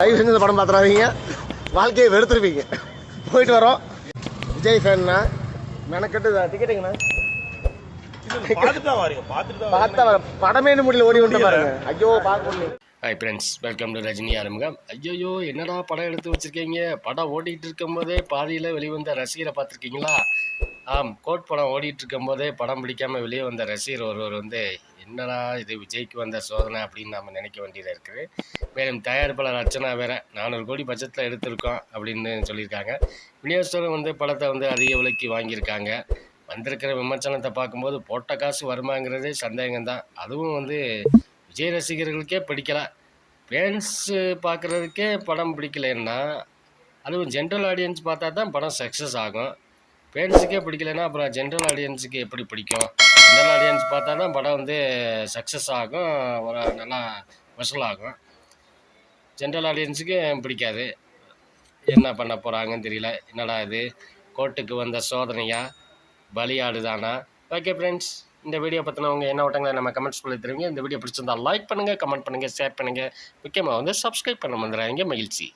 தயவு செஞ்சு இந்த படம் பார்த்துறாதீங்க வாழ்க்கையை வெறுத்துருப்பீங்க போயிட்டு வரோம். விஜய் ஃபேன்னா மெனக்கட்டு டிக்கெட்டுங்கண்ணா பார்த்தா வர- படமே முடியல ஓடி விட்டு பாருங்க. ஐயோ பார்க்க முடியல. Hi friends welcome to Rajini ஆரம்பம் ஐயோ என்னடா படம் எடுத்து வச்சிருக்கீங்க? படம் ஓடிட்டு இருக்கும்போதே பாதியில் வெளிவந்த ரசிகரை பார்த்துருக்கீங்களா? ஆம் கோட் படம் ஓடிட்டு இருக்கும்போதே படம் பிடிக்காமல் வெளியே வந்த ரசிகர் ஒருவர் வந்து என்னடா இது விஜய்க்கு வந்த சோதனை? அப்படின்னு நம்ம நினைக்க வேண்டியதாக இருக்குது. மேலும் தயாரிப்பாளர் அர்ச்சனா வேற நானூறு கோடி பட்ஜெட்டில் எடுத்திருக்கோம் அப்படின்னு சொல்லியிருக்காங்க. விநியோகஸ்தரும் வந்து படத்தை வந்து அதிக விலைக்கு வாங்கியிருக்காங்க. வந்திருக்கிற விமர்சனத்தை பார்க்கும்போது போட்ட காசு வருமாங்கிறதே சந்தேகம்தான். அதுவும் வந்து விஜய் ரசிகர்களுக்கே பிடிக்கல. ஃபேன்ஸு பார்க்குறதுக்கே படம் பிடிக்கலன்னா அதுவும் ஜென்ரல் ஆடியன்ஸ் பார்த்தா தான் படம் சக்ஸஸ் ஆகும். ஃபேன்ஸுக்கே பிடிக்கலன்னா அப்புறம் ஜென்ரல் ஆடியன்ஸுக்கு எப்படி பிடிக்கும்? ஜென்ரல் ஆடியன்ஸ் பார்த்தா தான் படம் வந்து சக்ஸஸ் ஆகும் ஒரு நல்லா வசூலாகும் ஜென்ரல் ஆடியன்ஸுக்கு பிடிக்காது. என்ன பண்ண போகிறாங்கன்னு தெரியல. என்னடா இது? கோர்ட்டுக்கு வந்த சோதனையா? பலியாடுதானா? ஓகே ஃப்ரெண்ட்ஸ் இந்த வீடியோ பற்றினவங்க என்ன ஓட்டங்களை நம்ம கமெண்ட்ஸ் பண்ணி தருவீங்க. இந்த வீடியோ பிடிச்சிருந்தால் லைக் பண்ணுங்கள் கமெண்ட் பண்ணுங்கள் ஷேர் பண்ணுங்கள் முக்கியமாக வந்து சப்ஸ்கிரைப் பண்ண வந்துடுறாங்க மகிழ்ச்சி.